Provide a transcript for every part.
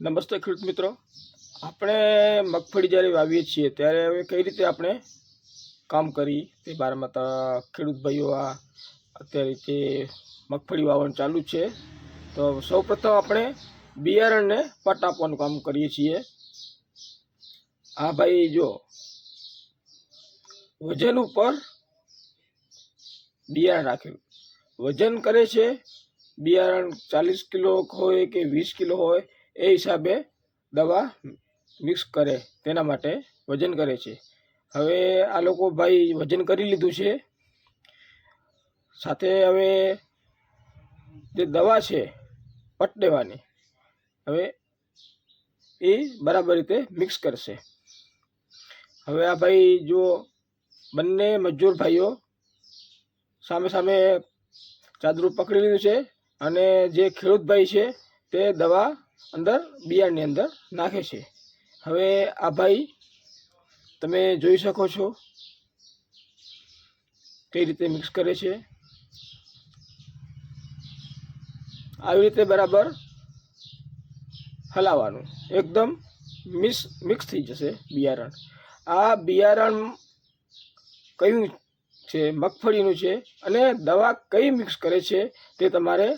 નમસ્તે ખેડૂત મિત્રો. આપણે મગફળી જ્યારે વાવીએ છીએ, ત્યારે હવે કઈ રીતે આપણે કામ કરી? તે બારામાં તો ખેડૂત ભાઈઓ, આ અત્યારે જે મગફળી વાવવાનું ચાલુ છે. તો સૌપ્રથમ આપણે બિયારણને પટ આપવાનું કામ કરીએ છીએ. આ ભાઈ જો વજન ઉપર બિયારણ રાખ્યું વજન કરે છે, બિયારણ ચાલીસ કિલો હોય કે વીસ કિલો હોય એ હિસાબે દવા મિક્સ કરે, તેના માટે વજન કરે છે. હવે આ લોકો ભાઈ વજન કરી લીધું છે. સાથે હવે જે દવા છે, પટ દેવાની, હવે એ બરાબર રીતે મિક્સ કરશે. હવે આ ભાઈ જો બંને મજૂર ભાઈઓ સામે સામે ચાદરું પકડી લીધું છે અને જે ખેડૂત ભાઈ છે, તે દવા અંદર, બિયારણની અંદર નાખે છે. હવે આ ભાઈ તમે જોઈ શકો છો કઈ રીતે મિક્સ કરે છે. આવી રીતે બરાબર હલાવવાનું. એકદમ મિક્સ મિક્સ થઈ જશે બિયારણ. આ બિયારણ કયું છે? મગફળીનું છે. અને દવા કઈ મિક્સ કરે છે તે તમારે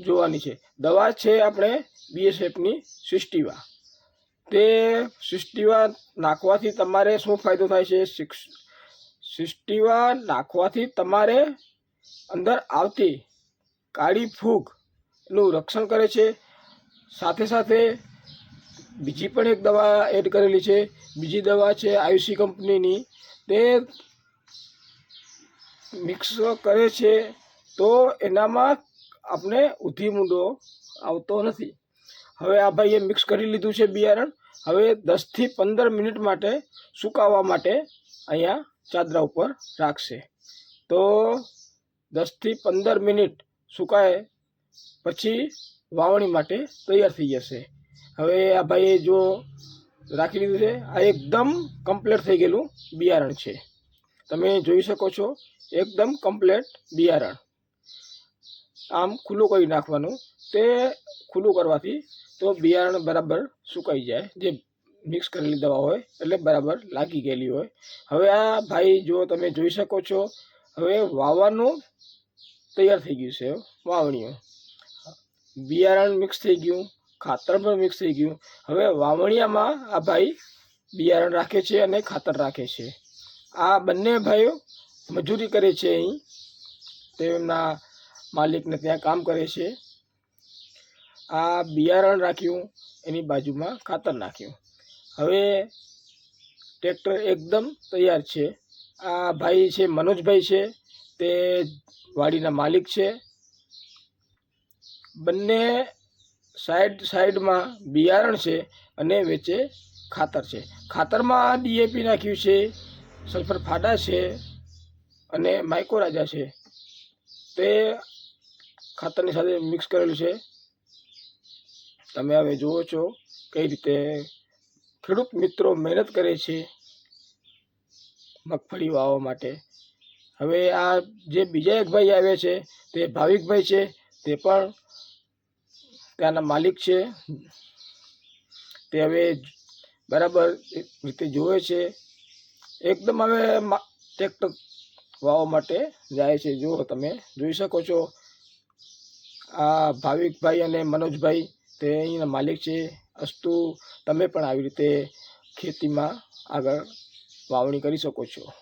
જોવાની છે. દવા છે આપણે બીએસએફની સિસ્ટીવા. તે સિસ્ટીવા નાખવાથી તમારે શું ફાયદો થાય છે? સૃષ્ટિવા નાખવાથી તમારે અંદર આવતી કાળી ફૂગનું રક્ષણ કરે છે. સાથે સાથે બીજી પણ એક દવા એડ કરેલી છે. બીજી દવા છે આયુસી કંપનીની. તે મિક્સ કરે છે. તો એનામાં આપણે ઉધી મૂંડો આવતો નથી. હવે આ ભાઈએ મિક્સ કરી લીધું છે બિયારણ. હવે દસથી પંદર મિનિટ માટે સુકાવવા માટે અહીંયા ચાદરા ઉપર રાખશે. તો દસથી પંદર મિનિટ સુકાય પછી વાવણી માટે તૈયાર થઈ જશે. હવે આ ભાઈએ જો રાખી લીધું છે, આ એકદમ કમ્પ્લીટ થઈ ગયેલું બિયારણ છે. તમે જોઈ શકો છો, એકદમ કમ્પ્લેટ બિયારણ. આમ ખુલ્લું કરી નાખવાનું. તે ખુલ્લું કરવાથી તો બિયારણ બરાબર સુકાઈ જાય. જે મિક્સ કરેલી દવા હોય, એટલે બરાબર લાગી ગયેલી હોય. હવે આ ભાઈ જો તમે જોઈ શકો છો, હવે વાવવાનું તૈયાર થઈ ગયું છે વાવણીઓ. બિયારણ મિક્સ થઈ ગયું, ખાતર પણ મિક્સ થઈ ગયું. હવે વાવણીયામાં આ ભાઈ બિયારણ રાખે છે અને ખાતર રાખે છે. આ બંને ભાઈઓ મજૂરી કરે છે અહીં. તેમના માલિકને ત્યાં કામ કરે છે. આ બિયારણ રાખ્યું, એની બાજુમાં ખાતર નાખ્યું. હવે ટ્રેક્ટર એકદમ તૈયાર છે. આ ભાઈ છે, મનોજભાઈ છે, તે વાડીના માલિક છે. બંને સાઈડ સાઈડમાં બિયારણ છે અને વેચે ખાતર છે. ખાતરમાં ડીએપી નાખ્યું છે, સલ્ફર ફાડા છે અને માઇકોરાજા છે. તે ખાતરની સાથે મિક્સ કરેલું છે. તમે હવે જુઓ છો કઈ રીતે ખેડૂત મિત્રો મહેનત કરે છે મગફળી વાવવા માટે. હવે આ જે બીજા એક ભાઈ આવે છે, તે ભાવિકભાઈ છે, તે પણ ત્યાંના માલિક છે. તે હવે બરાબર રીતે જોવે છે. એકદમ હવે ટ્રેક્ટર વાવવા માટે જાય છે. જો તમે, જોઈ શકો છો. આ ભાવિકભાઈ અને મનોજભાઈ તે અહીંના માલિક છે. અસ્તુ, તમે પણ આવી રીતે ખેતીમાં આગળ વાવણી કરી શકો છો.